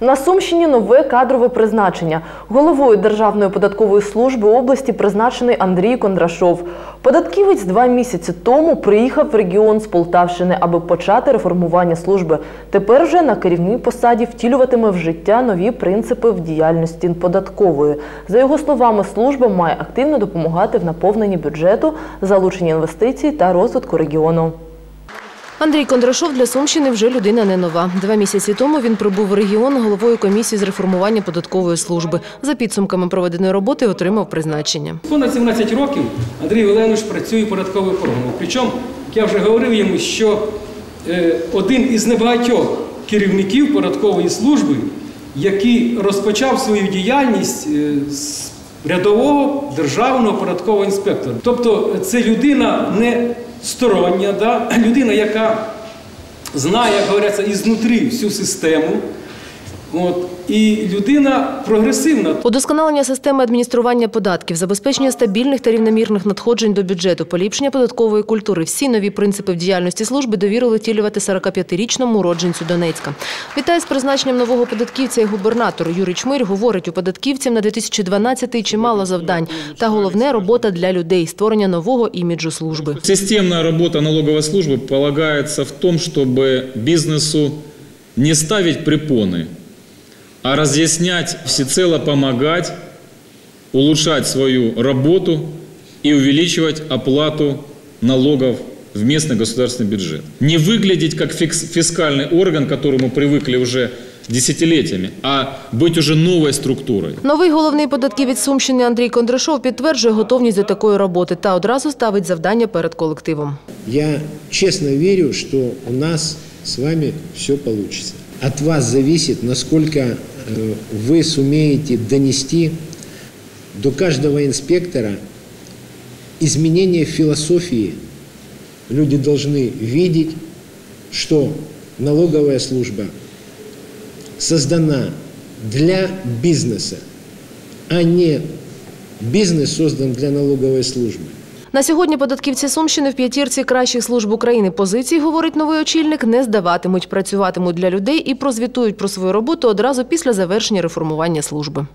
На Сумщині нове кадрове призначення. Головою Державної податкової служби області призначений Андрій Кондрашов. Податківець два місяці тому приїхав в регіон з Полтавщини, аби почати реформування служби. Тепер вже на керівній посаді втілюватиме в життя нові принципи в діяльності податкової. За його словами, служба має активно допомагати в наповненні бюджету, залученні інвестицій та розвитку регіону. Андрій Кондрашов для Сумщини вже людина не нова. Два місяці тому він прибув в регіон головою комісії з реформування податкової служби. За підсумками проведеної роботи отримав призначення. Понад 17 років Андрій Оленович працює податковою органом. Причому, я вже говорив йому, що е, один із небагатьох керівників податкової служби, який розпочав свою діяльність е, з рядового державного податкового інспектора. Тобто це людина не стороння, да? людина, яка знає, як говориться, ізнутрі всю систему. От, і людина прогресивна. Удосконалення системи адміністрування податків, забезпечення стабільних та рівномірних надходжень до бюджету, поліпшення податкової культури – всі нові принципи в діяльності служби довірили втілювати 45-річному уродженцю Донецька. Вітає з призначенням нового податківця і губернатор Юрій Чмир говорить, у податківців на 2012-й чимало завдань. Та головне – робота для людей, створення нового іміджу служби. Системная работа налоговой службы полагается в том, чтобы бизнесу не ставить препоны, а разъяснять, всецело помогать, улучшать свою работу и увеличивать оплату налогов в местный государственный бюджет. Не выглядеть как фикс- фискальный орган, к которому привыкли уже десятилетиями, а быть уже новой структурой. Новий головний податківець Сумщини Андрій Кондрашов підтверджує готовність до такої роботи та одразу ставить завдання перед колективом. Я честно верю, что у нас с вами все получится. От вас зависит, насколько э, вы сумеете донести до каждого инспектора изменение философии. Люди должны видеть, что налоговая служба создана для бизнеса, а не бизнес создан для налоговой службы. На сьогодні податківці Сумщини в п'ятірці кращих служб України позицій, говорить новий очільник, не здаватимуть, працюватимуть для людей і прозвітують про свою роботу одразу після завершення реформування служби.